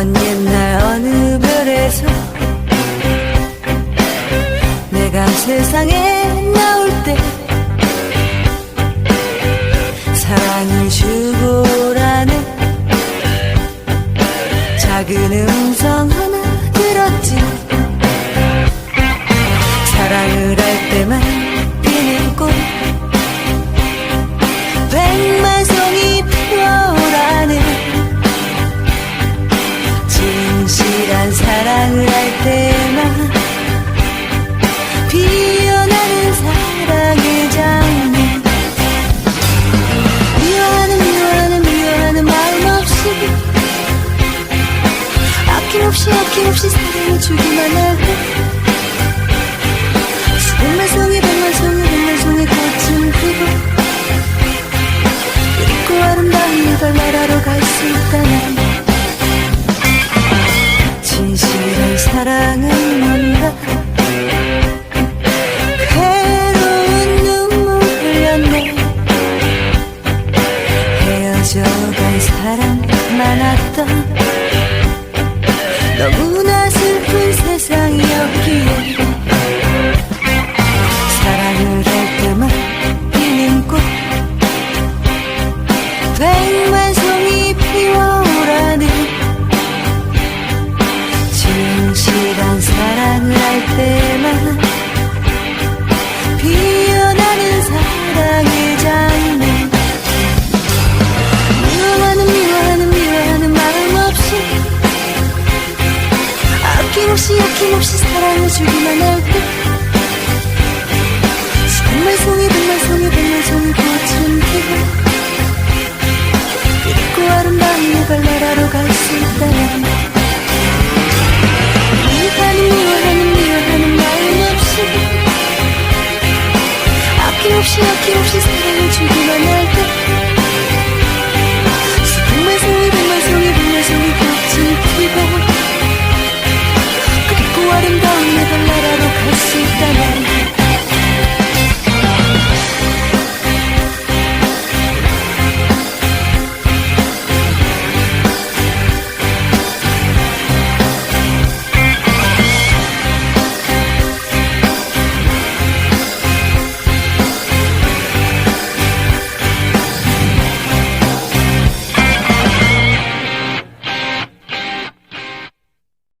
먼 옛날 어느 별에서 내가 세상에 나올 때 사랑을 주고라는 작은 음성 하나 들었지. 사랑을 할 때만 없이 아낌없이 사랑을 주기만 할때 백만 송이 백만 송이 백만 송이 꽃은 피고 그리고 아름다운 이별 나라로 갈수 있다면 진실한 사랑은 뭔가 괴로운 눈물 흘렸네 헤어져간 사람 많았던 能不能？ 없이 아낌없이 사랑을 주기만 할때 백만 송이 백만 송이 백만 송이 꽃은 피고 그리고 아름다운 이별 나라로 갈 수 있다면 미워하는 미워하는 미워하는 마음 없이 아낌없이 아낌없이 사랑을 주기만 해